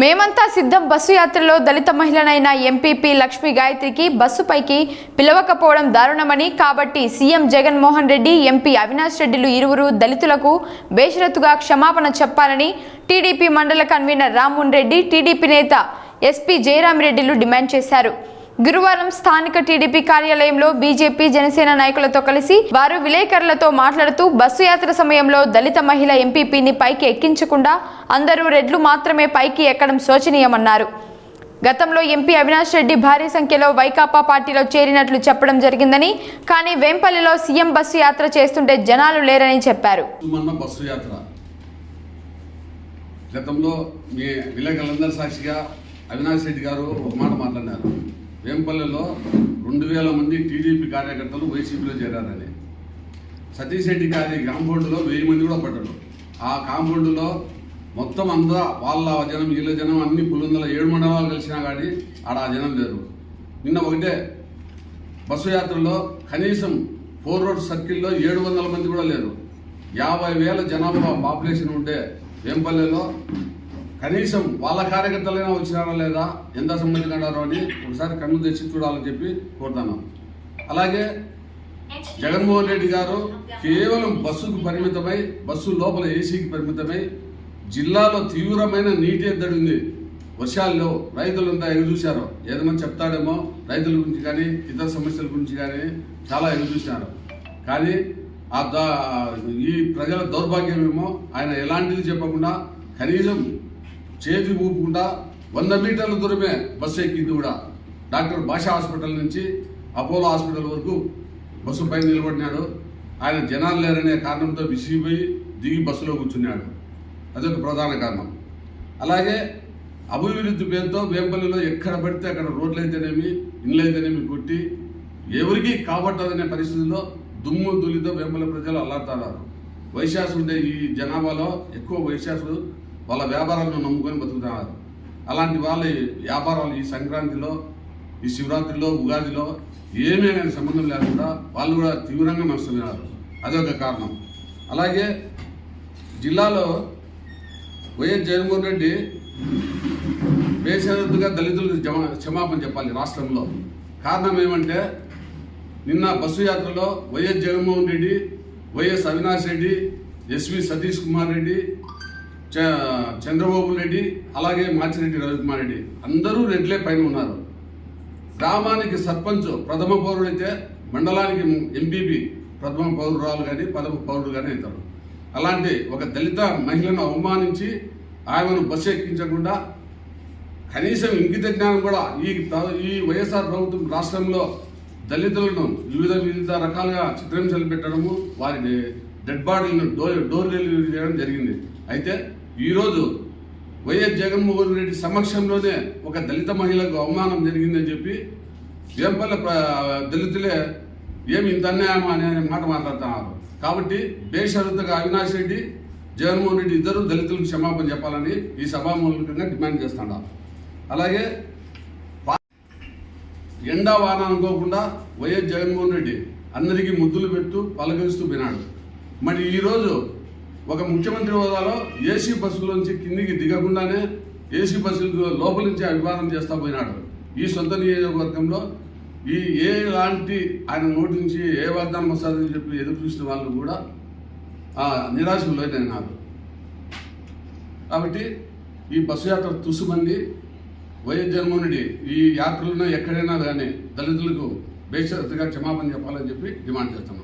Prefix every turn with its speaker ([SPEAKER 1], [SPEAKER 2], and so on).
[SPEAKER 1] మేమంతా సిద్ధం. బస్సు యాత్రలో దళిత మహిళనైన ఎంపీపీ లక్ష్మీ గాయత్రికి బస్సుపైకి పిలవకపోవడం దారుణమని కాబట్టి సీఎం జగన్మోహన్ రెడ్డి ఎంపీ అవినాష్ రెడ్డిలు ఇరువురు దళితులకు బేషరతుగా క్షమాపణ చెప్పాలని TDP mandal convener Rammohan Reddy TDP నేత ఎస్పీ జయరామిరెడ్డిలు డిమాండ్ చేశారు. గురువారం స్థానిక టీడీపీ కార్యాలయంలో బీజేపీ జనసేన నాయకులతో కలిసి వారు విలేకరులతో మాట్లాడుతూ బస్సు యాత్ర సమయంలో దళిత మహిళ ఎంపీపీని పైకి ఎక్కించకుండా అందరూ రెడ్లు మాత్రమే పైకి ఎక్కడం శోచనీయమన్నారు. గతంలో ఎంపీ అవినాష్ రెడ్డి భారీ సంఖ్యలో వైకాపా పార్టీలో చేరినట్లు చెప్పడం జరిగిందని కానీ వేంపల్లిలో సీఎం బస్సు యాత్ర చేస్తుంటే జనాలు లేరని చెప్పారు.
[SPEAKER 2] గతంలో మీ విలేకరులందరి సాక్షిగా అవినాష్ రెడ్డి గారు ఒక మాట మాట్లాడినారు. వేంపల్లెలో రెండు వేల మంది టీడీపీ కార్యకర్తలు వైసీపీలో చేరారని. సతీష్ రెడ్డి గారి కాంపౌండ్లో వెయ్యి మంది కూడా పడ్డారు. ఆ కాంపౌండ్లో మొత్తం అంతా వాళ్ళ జనం వీళ్ళ జనం అన్ని పులిందల ఏడు మండలాలు కలిసినా కానీ ఆడ ఆ జనం లేరు. నిన్న ఒకటే బస్సు యాత్రలో కనీసం ఫోర్ రోడ్ సర్కిల్లో ఏడు వందల మంది కూడా లేరు. యాభై వేల జనాభా పాపులేషన్ ఉంటే వేంపల్లెలో కనీసం వాళ్ళ కార్యకర్తలైనా వచ్చినారా లేదా? ఎంత సంబంధం కన్నారో అని ఒకసారి కన్ను తెచ్చి చూడాలని చెప్పి కోరుతాను. అలాగే జగన్మోహన్ రెడ్డి గారు కేవలం బస్సుకు పరిమితమై బస్సు లోపల ఏసీకి పరిమితమై జిల్లాలో తీవ్రమైన నీటి ఎద్దడి ఉంది. వర్షాల్లో రైతులంతా ఎదురు చూశారు. ఏదైనా చెప్తాడేమో రైతుల గురించి కానీ ఇతర సమస్యల గురించి కానీ చాలా ఎదురు చూశారు. కానీ ఆ దా- ఈ ప్రజల దౌర్భాగ్యమేమో ఆయన ఎలాంటిది చెప్పకుండా కనీసం చేతి ఊపకుండా వంద మీటర్ల దూరమే బస్సు ఎక్కింది కూడా. డాక్టర్ భాషా హాస్పిటల్ నుంచి అపోలో హాస్పిటల్ వరకు బస్సు పైన నిలబడినాడు. ఆయన జనాలు లేరనే కారణంతో విసిగిపోయి దిగి బస్సులో కూర్చున్నాడు. అదొక ప్రధాన కారణం. అలాగే అభివృద్ధి పేరుతో వేంపల్లిలో ఎక్కడ పడితే అక్కడ రోడ్లు అయితేనేమి ఇండ్లు అయితేనేమి కొట్టి ఎవరికి కాబట్టదనే పరిస్థితిలో దుమ్ము దులితో వేంపల్లి ప్రజలు అల్లాడుతున్నారు. వైశాసు ఉండే ఈ జనాభాలో ఎక్కువ వైశాసు వాళ్ళ వ్యాపారాలను నమ్ముకొని బతుకుతున్నారు. అలాంటి వాళ్ళ వ్యాపారాలు ఈ సంక్రాంతిలో ఈ శివరాత్రిలో ఉగాదిలో ఏమైనా సంబంధం లేకుండా వాళ్ళు కూడా తీవ్రంగా నష్టపోయినారు అదొక కారణం. అలాగే జిల్లాలో వైఎస్ జగన్మోహన్ రెడ్డి బేషరతుగా దళితులకు జమ- క్షమాపణ చెప్పాలి రాష్ట్రంలో. కారణం ఏమంటే నిన్న బస్సు యాత్రలో YS Jaganmohan Reddy YS Avinash Reddy SV Satish Kumar Reddy Chandrababu Reddy అలాగే మాచిరెడ్డి రవికుమార్ రెడ్డి అందరూ రెడ్లే పైన ఉన్నారు. గ్రామానికి సర్పంచ్ ప్రథమ పౌరుడైతే మండలానికి ఎంపీపీ ప్రథమ పౌరురాలు కానీ ప్రథమ పౌరుడు కానీ అవుతారు అలాంటి ఒక దళిత మహిళను అవమానించి ఆమెను బస్సు ఎక్కించకుండా కనీసం ఇంగిత జ్ఞానం కూడా ఈ ఈ వైఎస్ఆర్ ప్రభుత్వం రాష్ట్రంలో దళితులను వివిధ వివిధ రకాలుగా చిత్రించలు పెట్టడము వారి డెడ్ బాడీలను డోర్ డోర్ డెలివరీ చేయడం జరిగింది. అయితే ఈరోజు వైఎస్ జగన్మోహన్ రెడ్డి సమక్షంలోనే ఒక దళిత మహిళకు అవమానం జరిగిందని చెప్పి వేంపల్ల దళితులే ఏమి ఇంత అన్యాయం అనే మాట మాట్లాడుతున్నారు. కాబట్టి బేషరతుగా అవినాష్ రెడ్డి జగన్మోహన్ రెడ్డి ఇద్దరు దళితులకు క్షమాపణ చెప్పాలని ఈ సభామూలకంగా డిమాండ్ చేస్తున్నారు అలాగే ఎండా వాన అనుకోకుండా వైఎస్ జగన్మోహన్ రెడ్డి అందరికీ ముద్దులు పెట్టు పలకరిస్తూ వినాడు మరి ఈరోజు ఒక ముఖ్యమంత్రి హోదాలో ఏసీ బస్సులోంచి కిందికి దిగకుండానే ఏసీ బస్సులు లోపల నుంచి అభివాదం చేస్తా పోయినాడు. ఈ సొంత నియోజకవర్గంలో ఈ ఏ లాంటి ఆయన నోటి నుంచి ఏ వాగ్దానం వస్తుందని చెప్పి ఎదురు చూసిన వాళ్ళు కూడా ఆ, నిరాశకు లోనైనారు కాబట్టి ఈ బస్సు యాత్ర తుసుమంది వైఎస్ జగన్మోహన్ ఈ యాత్రలను ఎక్కడైనా కానీ దళితులకు బేషరతుగా క్షమాపణ చెప్పాలని చెప్పి డిమాండ్ చేస్తున్నాం.